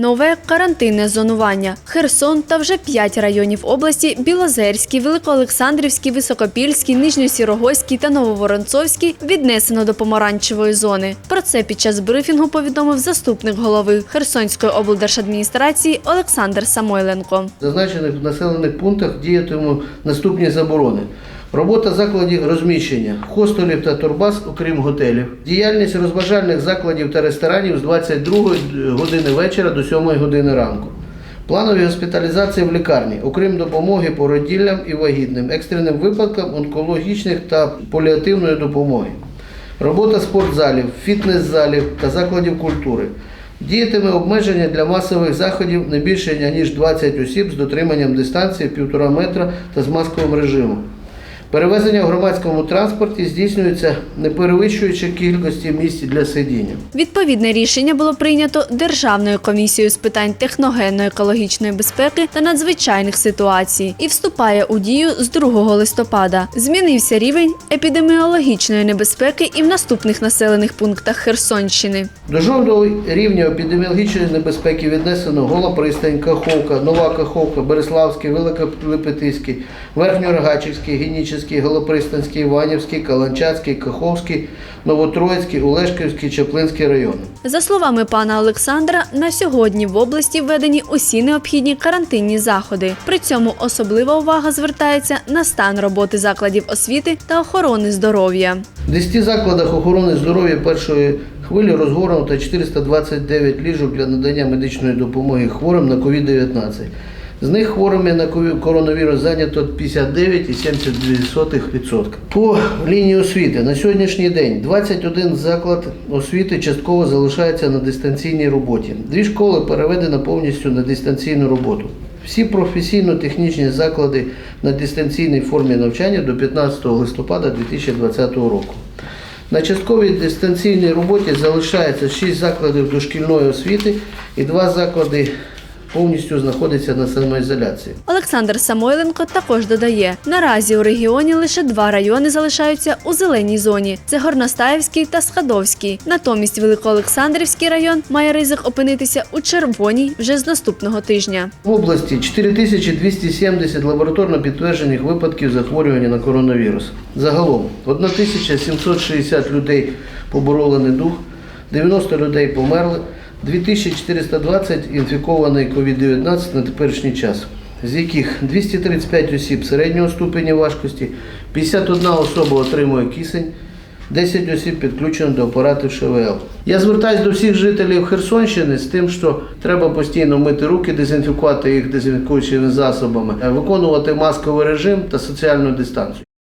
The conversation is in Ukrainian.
Нове карантинне зонування. Херсон та вже п'ять районів області Білозерський, Великоолександрівський, Високопільський, Нижньосірогойський та Нововоронцовський віднесено до помаранчевої зони. Про це під час брифінгу повідомив заступник голови Херсонської облдержадміністрації Олександр Самойленко. В зазначених населених пунктах діятимуть наступні заборони. Робота закладів розміщення, хостелів та турбаз, окрім готелів. Діяльність розважальних закладів та ресторанів з 22 години вечора до 7 години ранку. Планові госпіталізації в лікарні, окрім допомоги породіллям і вагітним, екстреним випадкам онкологічних та паліативної допомоги. Робота спортзалів, фітнес-залів та закладів культури. Діятиме обмеження для масових заходів не більше ніж 20 осіб з дотриманням дистанції 1,5 метра та з масковим режимом. Перевезення в громадському транспорті здійснюється не перевищуючи кількості місць для сидіння. Відповідне рішення було прийнято Державною комісією з питань техногенно-екологічної безпеки та надзвичайних ситуацій і вступає у дію з 2 листопада. Змінився рівень епідеміологічної небезпеки і в наступних населених пунктах Херсонщини. До жовтого рівня епідеміологічної небезпеки віднесено Гола Пристань, Каховка, Нова Каховка, Береславський, Великолепетиський, Верхньорогачівський, Генічеський, Голопристанський, Іванівський, Каланчацький, Каховський, Новотроїцький, Олешківський, Чаплинський райони. За словами пана Олександра, на сьогодні в області введені усі необхідні карантинні заходи. При цьому особлива увага звертається на стан роботи закладів освіти та охорони здоров'я. В 10 закладах охорони здоров'я першої хвилі розгорнуто 429 ліжок для надання медичної допомоги хворим на COVID-19. З них хворими на коронавірус зайнято 59,72%. По лінії освіти на сьогоднішній день 21 заклад освіти частково залишається на дистанційній роботі. Дві школи переведено повністю на дистанційну роботу. Всі професійно-технічні заклади на дистанційній формі навчання до 15 листопада 2020 року. На частковій дистанційній роботі залишається 6 закладів дошкільної освіти і 2 заклади повністю знаходяться на самоізоляції. Олександр Самойленко також додає: наразі у регіоні лише два райони залишаються у зеленій зоні: це Горностаївський та Схадовський. Натомість Великоолександрівський район має ризик опинитися у червоній вже з наступного тижня. В області 4270 лабораторно підтверджених випадків захворювання на коронавірус. Загалом 1760 людей побороли недуг, 90 людей померли, 2420 інфіковані COVID-19 на теперішній час, з яких 235 осіб середнього ступеня важкості, 51 особа отримує кисень, 10 осіб підключено до апаратів ШВЛ. Я звертаюся до всіх жителів Херсонщини з тим, що треба постійно мити руки, дезінфікувати їх дезінфікуючими засобами, виконувати масковий режим та соціальну дистанцію.